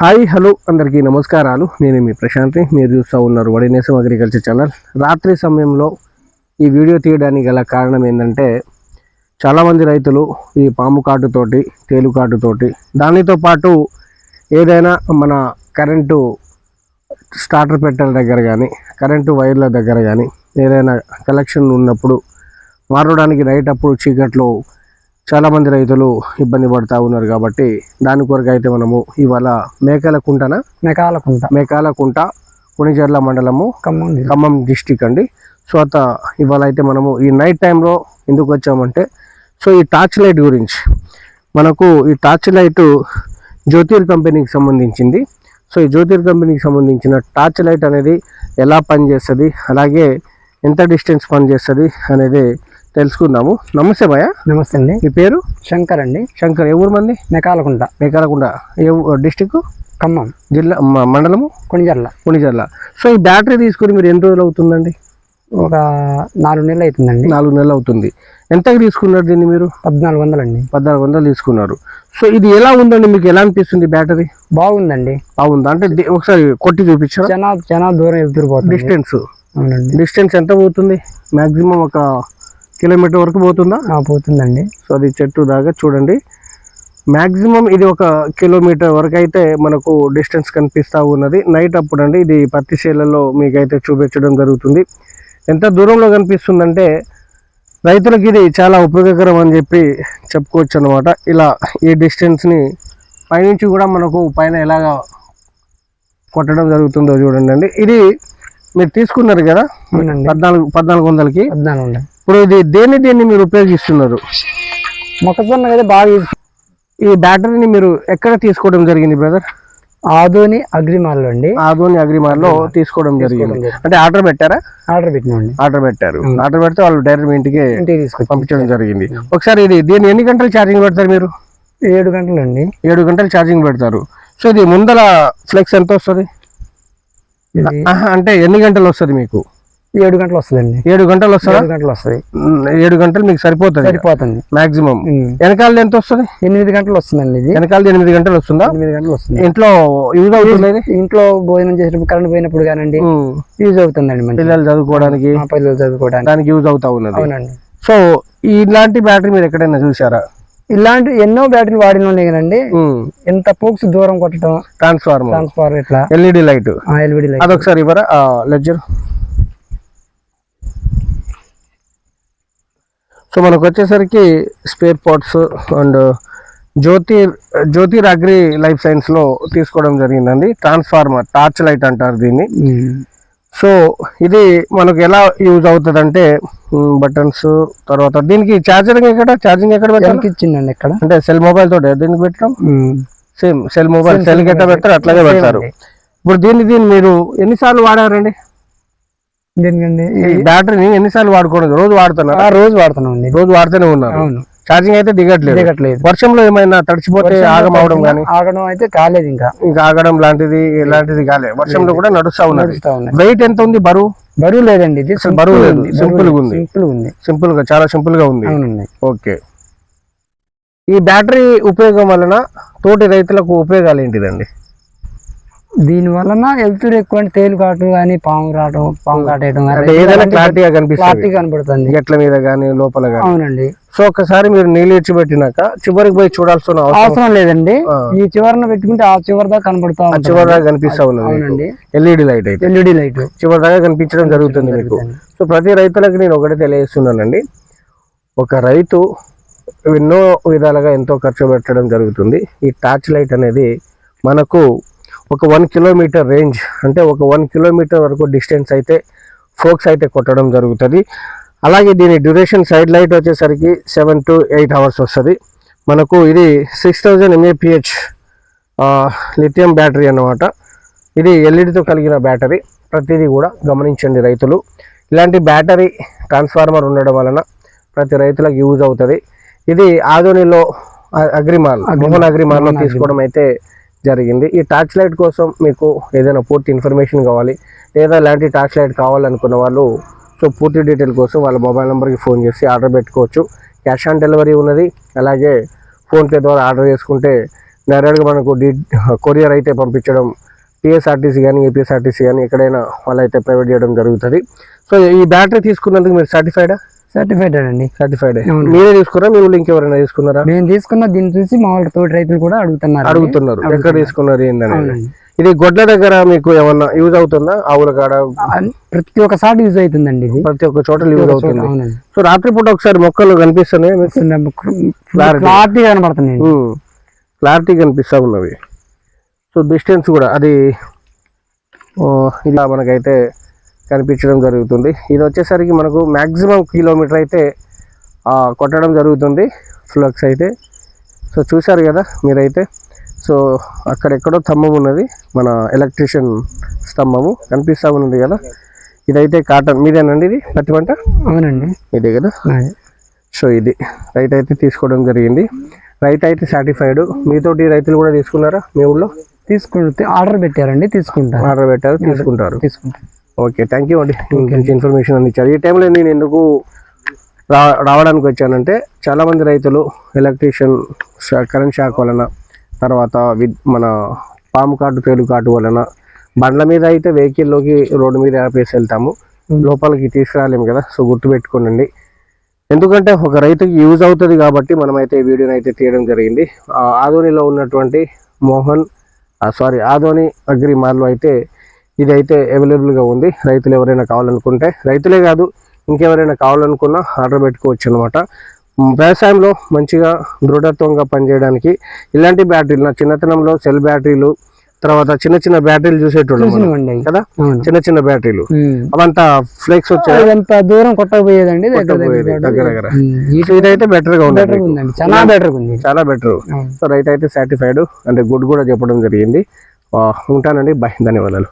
Hi hello అందరికీ నమస్కారాలు. నేను మీ ప్రశాంతి. మీరు చూస్తూ ఉన్నారు వడినేసం అగ్రికల్చర్ ఛానల్. రాత్రి సమయంలో ఈ వీడియో తీయడానికి గల కారణం ఏంటంటే చాలామంది రైతులు ఈ పాము కాటుతోటి తేలు కాటుతోటి దానితో పాటు ఏదైనా మన కరెంటు స్టార్టర్ పెట్టెల దగ్గర కానీ కరెంటు వైర్ల దగ్గర కానీ ఏదైనా కలెక్షన్ ఉన్నప్పుడు మారడానికి నైట్ అప్పుడు చీకట్లో చాలామంది రైతులు ఇబ్బంది పడుతూ ఉన్నారు కాబట్టి దాని కొరకు అయితే మనము ఇవాళ మేకల కుంటన మెకాలకుంట మేకాల కుంట కొనిజర్ల మండలము ఖమ్మం జిల్లా. ఖమ్మం డిస్టిక్ అండి. సో అత ఇవాళ అయితే మనము ఈ నైట్ టైంలో ఎందుకు వచ్చామంటే సో ఈ టార్చ్ లైట్ గురించి. మనకు ఈ టార్చ్ లైట్ జ్యోతిర్ కంపెనీకి సంబంధించింది. సో ఈ జ్యోతిర్ కంపెనీకి సంబంధించిన టార్చ్ లైట్ అనేది ఎలా పనిచేస్తుంది అలాగే ఎంత డిస్టెన్స్ పనిచేస్తుంది అనేది తెలుసుకుందాము. నమస్తే భయ నమస్తే అండి. మీ పేరు? శంకర్ అండి. శంకర్ ఏ ఊరు మంది మెకాలకుంట. మేకాలకుండా ఏ డిస్టిక్ ఖమ్మం. జిల్లా మండలము? కొనిజర్ల. పుణిజర్ల సో ఈ బ్యాటరీ తీసుకుని మీరు ఎన్ని రోజులు అవుతుందండి? ఒక నాలుగు నెలలు అవుతుందండి నాలుగు నెలలు అవుతుంది. ఎంతకు తీసుకున్నారు దీన్ని మీరు? పద్నాలుగు వందలండి. పద్నాలుగు వందలు తీసుకున్నారు. సో ఇది ఎలా ఉందండి? మీకు ఎలా అనిపిస్తుంది బ్యాటరీ? బాగుందండి. బాగుందా? అంటే ఒకసారి కొట్టి చూపించారా? చాలా చాలా దూరం ఎదురుపోతుంది డిస్టెన్స్. డిస్టెన్స్ ఎంత పోతుంది? మాక్సిమం ఒక కిలోమీటర్ వరకు పోతుందా? ఆ, పోతుందండి. సో అది చెట్టు దాకా చూడండి. మాక్సిమం ఇది ఒక కిలోమీటర్ వరకు అయితే మనకు డిస్టెన్స్ కనిపిస్తూ ఉన్నది. నైట్ అప్పుడు అండి ఇది పత్తి చేలలో మీకైతే చూపించడం జరుగుతుంది. ఎంత దూరంలో కనిపిస్తుందంటే రైతులకు ఇది చాలా ఉపయోగకరం అని చెప్పి చెప్పుకోవచ్చు అనమాట ఇలా ఈ డిస్టెన్స్ని పైనుంచి కూడా మనకు పైన ఎలాగ కొట్టడం జరుగుతుందో చూడండి అండి. ఇది మీరు తీసుకున్నారు కదా? పద్నాలుగు పద్నాలుగు వందలకి? పద్నాలుగు వందలు ఇప్పుడు ఇది దేన్ని దేన్ని మీరు ఉపయోగిస్తున్నారు? మొక్కజొన్న అయితే బాగా ఈ బ్యాటరీని మీరు ఎక్కడ తీసుకోవడం జరిగింది బ్రదర్? ఆదోని అగ్రిమాల్లో అండి. ఆదోని అగ్రిమార్లో తీసుకోవడం జరిగింది. అంటే ఆర్డర్ పెట్టారా? ఆర్డర్ పెట్టినామండి ఆర్డర్ పెట్టారు. ఆర్డర్ పెడితే వాళ్ళు డైరెక్ట్ మీ ఇంటికి పంపించడం జరిగింది. ఒకసారి ఇది దీన్ని ఎన్ని గంటలు ఛార్జింగ్ పెడతారు మీరు? ఏడు గంటలు అండి ఏడు గంటలు ఛార్జింగ్ పెడతారు. సో ఇది ముందల ఫ్లెక్స్ ఎంత వస్తుంది? అంటే ఎన్ని గంటలు వస్తుంది మీకు? ఏడు గంటలు వస్తుందండి. ఏడు గంటలు వస్తుందా? గంటలు వస్తుంది. ఏడు గంటలు మీకు సరిపోతుంది? సరిపోతుంది. మాక్సిమం. వెనకాల ఎంత వస్తుంది? ఎనిమిది గంటలు వస్తుందండి ఇది. వెనకాల ఎనిమిది గంటలు వస్తుందా? ఎనిమిది గంటలు వస్తుంది. ఇంట్లో యూజ్ అవుతుంది? ఇంట్లో భోజనం చేసేటప్పుడు కరెంట్ పోయినప్పుడు కానండి ఉమ్, యూజ్ అవుతుందండి పిల్లలు చదువుకోవడానికి? పిల్లలు చదువుకోవడానికి. దానికి యూజ్ అవుతా ఉన్నది. అవునండి. సో ఇలాంటి బ్యాటరీ మీరు ఎక్కడైనా చూసారా ఇలాంటి ఎన్నో బ్యాటరీలు వాడిన ఉన్నాయి కదండి. ఎంత పోక్స్ దూరం కొట్టడం. ట్రాన్స్ఫార్మర్ ట్రాన్స్ఫార్ ఇట్లా ఎల్ఈడి లైట్. ఎల్విడి లైట్. అదొకసారి ఇవ్వరా? లెడ్జర్. సో మనకు వచ్చేసరికి spare parts and Jyoti Jyotir agri life సైన్స్లో తీసుకోవడం జరిగిందండి. ట్రాన్స్ఫార్మర్ టార్చ్ లైట్ అంటారు దీన్ని. సో ఇది మనకు ఎలా యూజ్ అవుతుంది అంటే బటన్స్ తర్వాత దీనికి ఛార్జరింగ్ ఎక్కడ? ఛార్జింగ్ ఎక్కడ ఇచ్చిందండి ఇక్కడ అంటే సెల్ మొబైల్ తోటి దీనికి పెట్టడం? సేమ్ సెల్ మొబైల్ సెల్ గట్ట పెడతారు అట్లాగే పెడతారు. ఇప్పుడు దీన్ని దీన్ని మీరు ఎన్నిసార్లు వాడారండి? దేనికండి? ఈ బ్యాటరీని ఎన్నిసార్లు వాడుకోవడం? రోజు వాడుతున్నారు. ఆ రోజు వాడుతున్నాం అండి. రోజు వాడుతూనే ఉన్నారు. అవును. ఛార్జింగ్ అయితే దిగట్లేదు. దిగట్లేదు. వర్షంలో ఏమైనా తడిచిపోతే ఆగం అవడం కానీ ఆగడం అయితే కాలేదు ఇంకా. ఇంకా ఆగడం లాంటిది ఇలాంటిది కాలే. వర్షంలో కూడా నడుస్తా ఉన్నది. వెయిట్ ఎంత ఉంది బరువు? బరువు లేదండి ఇది. బరువు లేదు, simple గా ఉంది. సింపుల్ ఉంది. సింపుల్గా చాలా సింపుల్గా ఉంది. ఓకే. ఈ బ్యాటరీ ఉపయోగం వలన తోటి రైతులకు ఉపయోగాలు ఏంటిదండి? దీని వలన వెళ్తురు ఎక్కువ అంటే తేలు కాటు కానీ పాము రావడం పాము కాటేయడం ఏదైనా క్లారిటీగా కనిపిస్తుంది. క్లారిటీ కనబడుతుంది. గట్ల మీద కానీ లోపల అవునండి. సో ఒకసారి మీరు నీళ్ళు ఇచ్చిపెట్టినాక చివరికి పోయి చూడాల్సిన అవసరం లేదండి. ఈ చివరన పెట్టుకుంటే ఆ చివరి దాకా కనబడుతా చివరి దాకా కనిపిస్తా ఉన్నది ఎల్ఈడి లైట్ అయితే. LED light. చివరి దాకా కనిపించడం జరుగుతుంది మీకు. సో ప్రతి రైతులకు నేను ఒకటే తెలియజేస్తున్నానండి. ఒక రైతు ఎన్నో విధాలుగా ఎంతో ఖర్చు పెట్టడం జరుగుతుంది. ఈ టార్చ్ లైట్ అనేది మనకు ఒక వన్ కిలోమీటర్ రేంజ్ అంటే ఒక వన్ కిలోమీటర్ వరకు డిస్టెన్స్ అయితే ఫోక్స్ అయితే కొట్టడం జరుగుతుంది. అలాగే దీని డ్యూరేషన్ సైడ్ లైట్ వచ్చేసరికి సెవెన్ టు ఎయిట్ అవర్స్ వస్తుంది. మనకు ఇది సిక్స్ థౌజండ్ ఎంఏపిహెచ్ లిథియం బ్యాటరీ అన్నమాట. ఇది ఎల్ఈడితో కలిగిన బ్యాటరీ ప్రతిదీ కూడా గమనించండి రైతులు. ఇలాంటి బ్యాటరీ ట్రాన్స్ఫార్మర్ ఉండడం వలన ప్రతి రైతులకు యూజ్ అవుతుంది. ఇది ఆదోనిలో అ- అగ్రిమాల్ మోహన్ అగ్రిమాల్లో తీసుకోవడం అయితే జరిగింది. ఈ టార్చ్ లైట్ కోసం మీకు ఏదైనా పూర్తి ఇన్ఫర్మేషన్ కావాలి లేదా ఇలాంటి టార్చ్ లైట్ కావాలనుకున్న వాళ్ళు సో పూర్తి డీటెయిల్ కోసం వాళ్ళ మొబైల్ నెంబర్కి ఫోన్ చేసి ఆర్డర్ పెట్టుకోవచ్చు. క్యాష్ ఆన్ డెలివరీ ఉన్నది. అలాగే ఫోన్పే ద్వారా ఆర్డర్ చేసుకుంటే డైరెక్ట్గా మనకు డీ కొరియర్ అయితే పంపించడం టీఎస్ఆర్టీసీ కానీ ఏపీఎస్ఆర్టీసీ కానీ ఎక్కడైనా వాళ్ళు అయితే ప్రొవైడ్ చేయడం జరుగుతుంది. సో ఈ బ్యాటరీ తీసుకున్నందుకు మీరు సర్టిఫైడా సర్టిఫైడ్ అండి. సర్టిఫైడ్. మీరే తీసుకున్నారా? మీ ఊళ్ళో ఇంకెవరైనా తీసుకున్నారా? మేము తీసుకున్న దీన్ని చూసి మామూలు తోటి రైతులు కూడా అడుగుతున్నారు. అడుగుతున్నారు. ఎక్కడ తీసుకున్నారు ఏందని. ఇది గొడ్ల దగ్గర మీకు ఏమన్నా యూజ్ అవుతుందా? ఆవుల కాడ? ప్రతి ఒక్కసారి యూజ్ అవుతుందండి ఇది. ప్రతి ఒక్క చోట యూజ్ అవుతుంది. సో రాత్రిపూట ఒకసారి మొక్కలు కనిపిస్తున్నాయి క్లారిటీ కనబడుతుంది క్లారిటీ కనిపిస్తా ఉన్నవి. సో డిస్టెన్స్ కూడా అది ఇలా మనకైతే కనిపించడం జరుగుతుంది. ఇది వచ్చేసరికి మనకు మ్యాక్సిమం కిలోమీటర్ అయితే కొట్టడం జరుగుతుంది. ఫ్లక్స్ అయితే. సో చూసారు కదా మీరైతే. సో అక్కడెక్కడో స్తంభం ఉన్నది. మన ఎలక్ట్రిషియన్ స్తంభము కనిపిస్తూ ఉన్నది కదా. ఇదైతే కాటన్. మీదేనండి ఇది? పత్తి పంట? అవునండి. మీదే కదా. సో ఇది. రైతు అయితే తీసుకోవడం జరిగింది. రైతు అయితే సాటిస్ఫైడ్. మీతోటి రైతులు కూడా తీసుకున్నారా మీ ఊళ్ళో? తీసుకుంటే ఆర్డర్ పెట్టారండి తీసుకుంటా ఆర్డర్ పెట్టారు తీసుకుంటారు. తీసుకుంటా ఓకే థ్యాంక్ యూ అండి. మంచి ఇన్ఫర్మేషన్ అందించారు ఈ టైంలో నేను ఎందుకు రా రావడానికి వచ్చానంటే చాలామంది రైతులు ఎలక్ట్రీషియన్ కరెంట్ షాక్ వలన తర్వాత విద్ మన పాము కాటు పేలు కాటు వలన బండ్ల మీద అయితే వెహికల్లోకి రోడ్డు మీద ఆపేసి వెళ్తాము. లోపలికి తీసుకురాలేము కదా సో గుర్తుపెట్టుకోనండి. ఎందుకంటే ఒక రైతుకి యూజ్ అవుతుంది కాబట్టి మనమైతే ఈ వీడియోని అయితే తీయడం జరిగింది. ఆ, ఆదోనిలో ఉన్నటువంటి మోహన్ సారీ ఆదోని అగ్రి మాల్లో అయితే ఇది అయితే అవైలబుల్గా ఉంది. రైతులు ఎవరైనా కావాలనుకుంటే రైతులే కాదు ఇంకెవరైనా కావాలనుకున్నా ఆర్డర్ పెట్టుకోవచ్చు అనమాట వ్యవసాయంలో మంచిగా దృఢత్వంగా పనిచేయడానికి ఇలాంటి బ్యాటరీలు నా చిన్నతనంలో సెల్ బ్యాటరీలు తర్వాత చిన్న చిన్న బ్యాటరీలు చూసేటోళ్ళు. కదా? చిన్న చిన్న బ్యాటరీలు. అవంతా ఫ్లేక్స్ వచ్చాయి దూరం కొట్టకపోయేదండి దగ్గర దగ్గర ఇదైతే బెటర్గా ఉంది చాలా బెటర్ ఉంది. చాలా బెటర్. సో రైట్ అయితే సాటిస్ఫైడ్ అంటే గుడ్ కూడా చెప్పడం జరిగింది. ఉంటానండి. బాయ్ ధన్యవాదాలు.